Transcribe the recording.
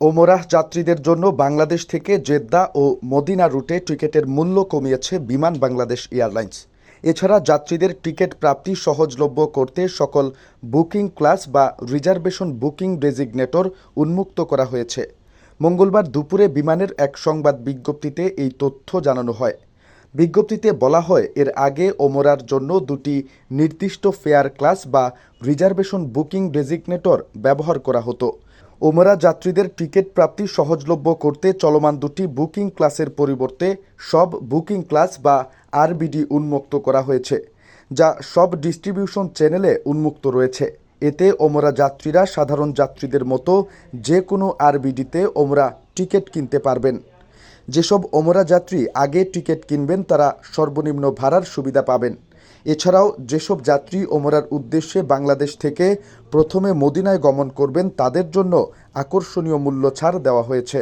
ওমরাহ যাত্রীদের জন্য বাংলাদেশ থেকে জেদ্দা ও মদিনা রুটে টিকিটের মূল্য কমিয়েছে বিমান বাংলাদেশ এয়ারলাইন্স। এছাড়া যাত্রীদের টিকিট প্রাপ্তি সহজলভ্য করতে সকল বুকিং ক্লাস বা রিজার্ভেশন বুকিং ডেজিগনেটর উন্মুক্ত করা হয়েছে। মঙ্গলবার দুপুরে বিমানের এক সংবাদ বিজ্ঞপ্তিতে এই তথ্য জানানো হয়। বিজ্ঞপ্তিতে বলা হয়, এর আগে ওমরার জন্য দুটি নির্দিষ্ট ফেয়ার ক্লাস বা রিজার্ভেশন বুকিং ডেজিগনেটর ব্যবহার করা হতো। ওমরা যাত্রীদের টিকিট প্রাপ্তি সহজলভ্য করতে চলমান দুটি বুকিং ক্লাসের পরিবর্তে সব বুকিং ক্লাস বা আরবিডি উন্মুক্ত করা হয়েছে, যা সব ডিস্ট্রিবিউশন চ্যানেলে উন্মুক্ত রয়েছে। এতে ওমরা যাত্রীরা সাধারণ যাত্রীদের মতো যে কোনো আরবিডিতে ওমরা টিকিট কিনতে পারবেন। যেসব ওমরা যাত্রী আগে টিকিট কিনবেন, তারা সর্বনিম্ন ভাড়ার সুবিধা পাবেন। এছাড়াও যেসব যাত্রী ওমরার উদ্দেশ্যে বাংলাদেশ থেকে প্রথমে মদিনায় গমন করবেন, তাদের জন্য আকর্ষণীয় মূল্য ছাড় দেওয়া হয়েছে।